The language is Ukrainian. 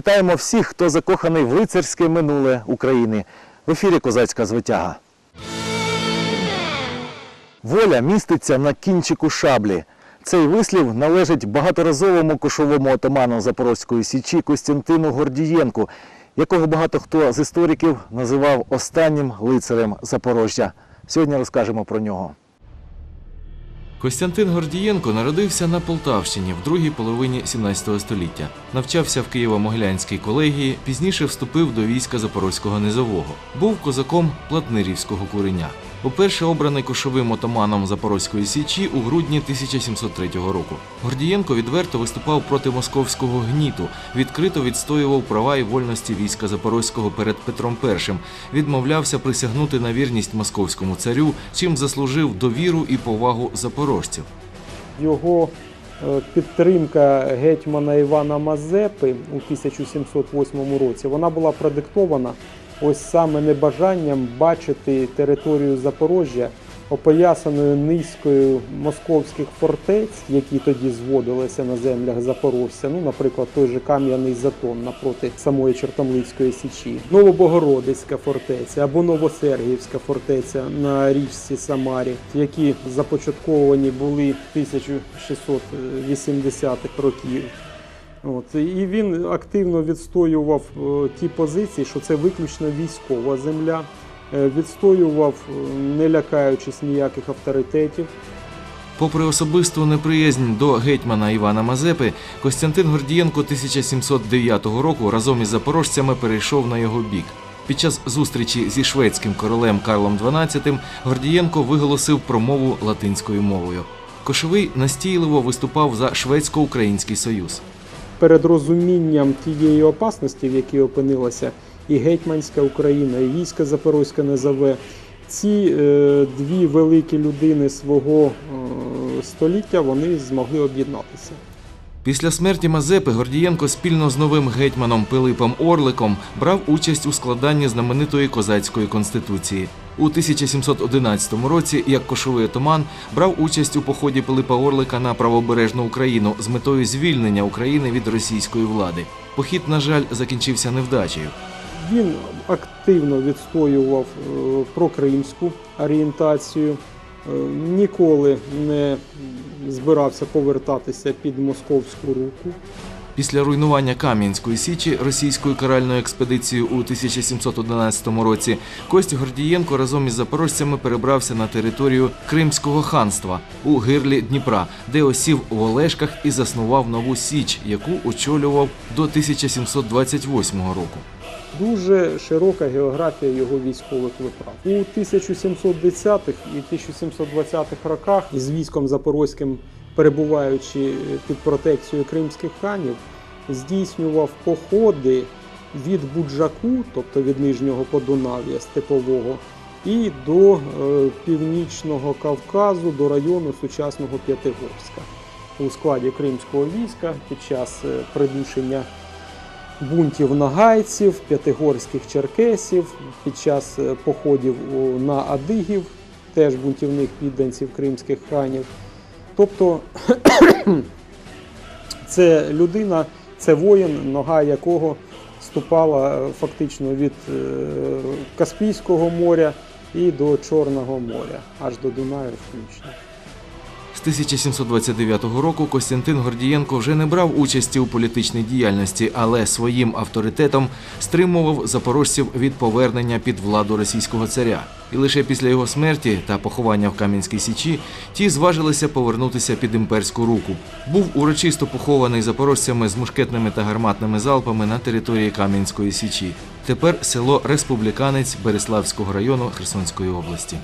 Вітаємо всіх, хто закоханий в лицарське минуле України. В ефірі Козацька звитяга. Воля міститься на кінчику шаблі. Цей вислів належить багаторазовому кошовому отаману Запорозької січі Костянтину Гордієнку, якого багато хто з істориків називав останнім лицарем Запорожжя. Сьогодні розкажемо про нього. Костянтин Гордієнко народився на Полтавщині в другій половині 17 століття. Навчався в Києво-Могилянській колегії, пізніше вступив до війська Запорозького низового. Був козаком Платнирівського куреня. Уперше обраний кошовим отаманом Запорозької січі у грудні 1703 року. Гордієнко відверто виступав проти московського гніту, відкрито відстоював права і вольності війська Запорозького перед Петром І, відмовлявся присягнути на вірність московському царю, чим заслужив довіру і повагу запорожців. Його е, підтримка гетьмана Івана Мазепи у 1708 році вона була продиктована ось саме небажанням бачити територію Запорожжя опоясаною низкою московських фортець, які тоді зводилися на землях Запорожця. Ну, наприклад, той же Кам'яний Затон напроти самої Чортомлицької січі, Новобогородицька фортеця або Новосергіївська фортеця на річці Самарі, які започатковані були 1680-х років. От, і він активно відстоював е, ті позиції, що це виключно військова земля, Е, відстоював, е, не лякаючись ніяких авторитетів. Попри особисту неприязнь до гетьмана Івана Мазепи, Костянтин Гордієнко 1709 року разом із запорожцями перейшов на його бік. Під час зустрічі зі шведським королем Карлом XII Гордієнко виголосив промову латинською мовою. Кошовий настійливо виступав за шведсько-український союз. Перед розумінням тієї опасності, в якій опинилася і гетьманська Україна, і війська Запорозька Незаве. ці е, дві великі людини свого е, століття вони змогли об'єднатися. Після смерті Мазепи Гордієнко спільно з новим гетьманом Пилипом Орликом брав участь у складанні знаменитої козацької конституції. У 1711 році, як кошовий отаман, брав участь у поході Пилипа Орлика на правобережну Україну з метою звільнення України від російської влади. Похід, на жаль, закінчився невдачею. Він активно відстоював е, прокримську орієнтацію, ніколи не збирався повертатися під московську руку. Після руйнування Кам'янської січі російською каральною експедицією у 1711 році Кость Гордієнко разом із запорожцями перебрався на територію Кримського ханства у гирлі Дніпра, де осів в Олешках і заснував нову січ, яку очолював до 1728 року. Дуже широка географія його військових виправ. У 1710-х і 1720-х роках з військом запорозьким, перебуваючи під протекцією кримських ханів, здійснював походи від Буджаку, тобто від Нижнього Подунав'я степового, і до е, північного Кавказу, до району сучасного П'ятигорська у складі кримського війська під час е, придушення бунтів нагайців, п'ятигорських черкесів під час е, походів на Адигів, теж бунтівних підданців кримських ханів. Тобто це людина, це воїн, нога якого ступала е, фактично від е, Каспійського моря і до Чорного моря, аж до Дунаю включно. З 1729 року Костянтин Гордієнко вже не брав участі у політичній діяльності, але своїм авторитетом стримував запорожців від повернення під владу російського царя. І лише після його смерті та поховання в Кам'янській Січі ті зважилися повернутися під імперську руку. Був урочисто похований запорожцями з мушкетними та гарматними залпами на території Кам'янської Січі. Тепер село Республіканець Береславського району Херсонської області.